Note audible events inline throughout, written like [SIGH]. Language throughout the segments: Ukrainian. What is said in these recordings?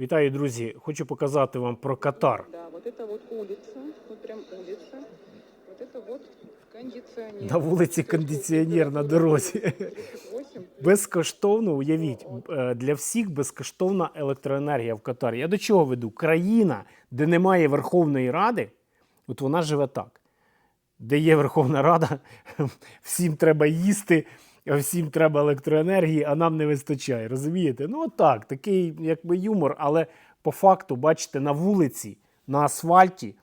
Вітаю, друзі! Хочу показати вам про Катар. Да, вот это вот улица, вот прям улица. Вот это вот кондиционер. На вулиці кондиціонер на дорозі. Безкоштовно, уявіть, е, для всіх безкоштовна електроенергія в Катарі. Я до чого веду? Країна, де немає Верховної Ради, от вона живе так. Де є Верховна Рада, [LAUGHS] всім треба їсти, всім треба електроенергії, а нам не вистачає. Розумієте? Ну, так, такий якби юмор, але по факту, бачите, на вулиці, на асфальті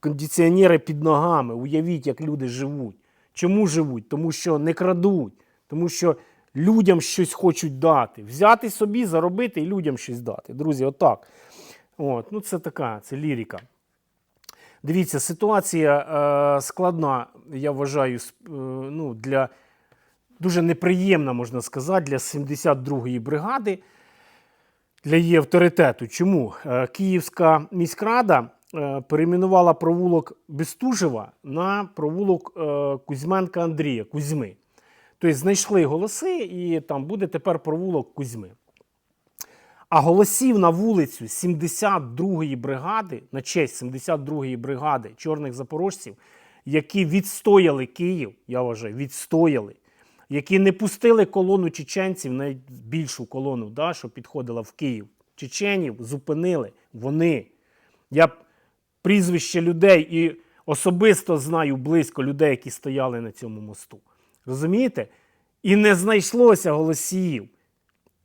кондиціонери під ногами. Уявіть, як люди живуть. Чому живуть? Тому що не крадуть, тому що людям щось хочуть дати. Взяти собі, заробити і людям щось дати. Друзі, отак. От, ну це така, це лірика. Дивіться, ситуація е, складна, я вважаю, е, ну, для дуже неприємна, можна сказати, для 72-ї бригади, для її авторитету. Чому? Е, Київська міськрада е, перейменувала провулок Бестужева на провулок е, Кузьменка Андрія, Кузьми. Тобто знайшли голоси, і там буде тепер провулок Кузьми. А голосів на вулицю 72-ї бригади, на честь 72-ї бригади чорних запорожців, які відстояли Київ, я вважаю, відстояли, які не пустили колону чеченців, найбільшу колону, да, що підходила в Київ. Чеченів зупинили вони. Я прізвище людей і особисто знаю близько людей, які стояли на цьому мосту. Розумієте? І не знайшлося голосів.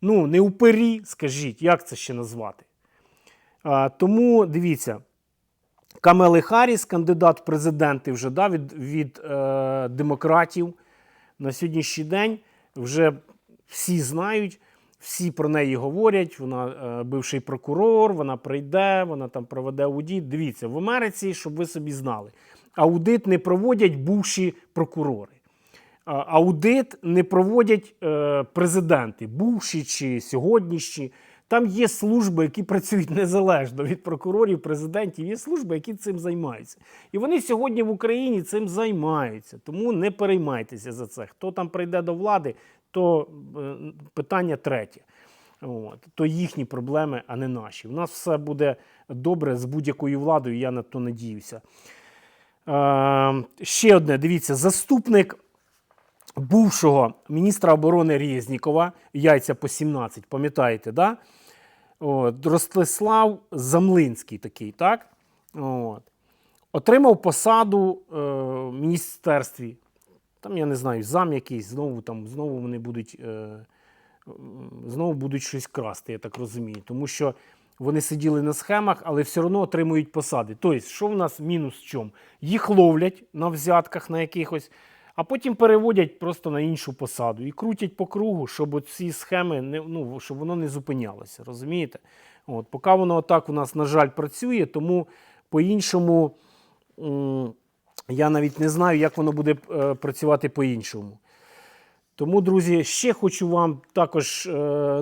Ну, не упері, скажіть, як це ще назвати? А, тому дивіться, Камели Харріс, кандидат в президенти вже да, від, від е, демократів на сьогоднішній день вже всі знають, всі про неї говорять. Вона е, бивший прокурор, вона прийде, вона там проведе аудит. Дивіться, в Америці, щоб ви собі знали, аудит не проводять бувші прокурори. Аудит не проводять е, президенти, бувші чи сьогоднішні. Там є служби, які працюють незалежно від прокурорів, президентів. Є служби, які цим займаються. І вони сьогодні в Україні цим займаються. Тому не переймайтеся за це. Хто там прийде до влади, то е, питання третє. От. То їхні проблеми, а не наші. У нас все буде добре з будь-якою владою, я на то надіюся. Е, ще одне, дивіться, заступник бувшого міністра оборони Резнікова, яйця по 17, пам'ятаєте, да? От, Ростислав Замлинський такий, так? От. Отримав посаду е, в міністерстві. Там, я не знаю, зам якийсь, знову там, знову вони будуть, е, знову будуть щось красти, я так розумію. Тому що вони сиділи на схемах, але все одно отримують посади. Тобто, що в нас мінус в чому? Їх ловлять на взятках на якихось, а потім переводять просто на іншу посаду і крутять по кругу, щоб ці схеми не ну, щоб воно не зупинялося. Розумієте? От, поки воно отак у нас, на жаль, працює, тому по-іншому я навіть не знаю, як воно буде е, працювати по-іншому. Тому, друзі, ще хочу вам також е,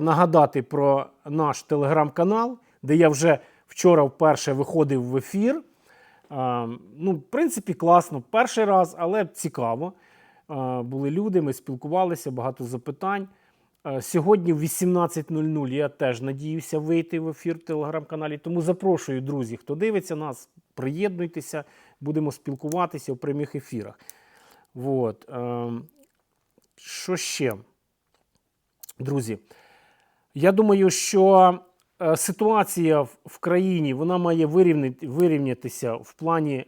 нагадати про наш телеграм-канал, де я вже вчора вперше виходив в ефір. Ну, в принципі, класно. Перший раз, але цікаво. Були люди, ми спілкувалися, багато запитань. Сьогодні в 18.00 я теж надіюся вийти в ефір в телеграм-каналі. Тому запрошую, друзі, хто дивиться нас, приєднуйтеся, будемо спілкуватися в прямих ефірах. Ем, що ще? Друзі, я думаю, що е, ситуація в, в країні вона має вирівнятися в плані е,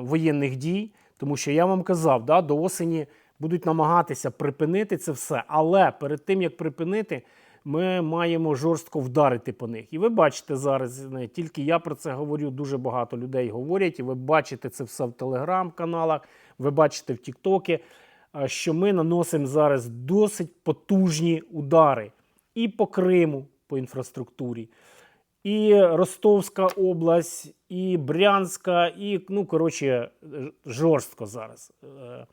воєнних дій, тому що я вам казав, да, до осені будуть намагатися припинити це все. Але перед тим як припинити, ми маємо жорстко вдарити по них. І ви бачите зараз, не тільки я про це говорю, дуже багато людей говорять, і ви бачите це все в телеграм-каналах, ви бачите в Тіктокі, що ми наносимо зараз досить потужні удари і по Криму, по інфраструктурі, і Ростовська область, і Брянська, і, ну, коротше, жорстко зараз. Е,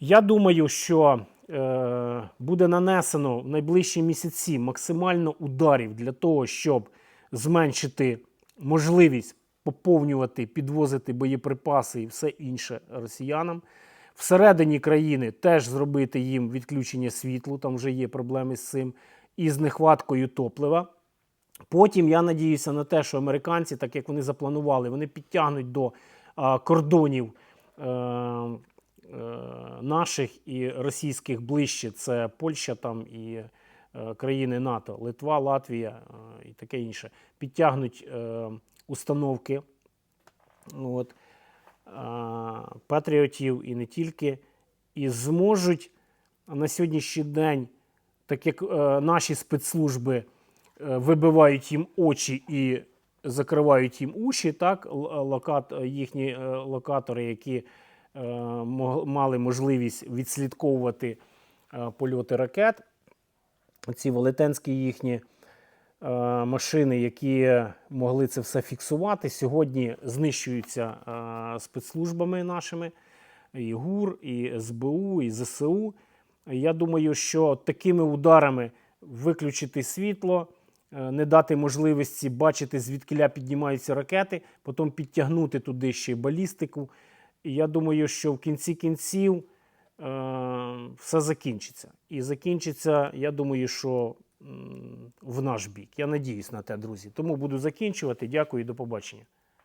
Я думаю, що е, буде нанесено в найближчі місяці максимально ударів для того, щоб зменшити можливість поповнювати, підвозити боєприпаси і все інше росіянам. Всередині країни теж зробити їм відключення світлу, там вже є проблеми з цим, і з нехваткою топлива. Потім я надіюся на те, що американці, так як вони запланували, вони підтягнуть до а, кордонів е, е, наших і російських ближче. Це Польща там і е, країни НАТО, Литва, Латвія е, і таке інше. Підтягнуть е, установки от, а, патріотів і не тільки, і зможуть на сьогоднішній день, так як е, наші спецслужби е, вибивають їм очі і закривають їм уші, так, локат, їхні е, локатори, які е, мали можливість відслідковувати е, польоти ракет, ці велетенські їхні е, машини, які могли це все фіксувати, сьогодні знищуються е, спецслужбами нашими, і ГУР, і СБУ, і ЗСУ. Я думаю, що такими ударами виключити світло, е, не дати можливості бачити, звідкиля піднімаються ракети, потім підтягнути туди ще балістику. І я думаю, що в кінці кінців е, все закінчиться. І закінчиться, я думаю, що в наш бік. Я надіюсь на те, друзі. Тому буду закінчувати. Дякую і до побачення.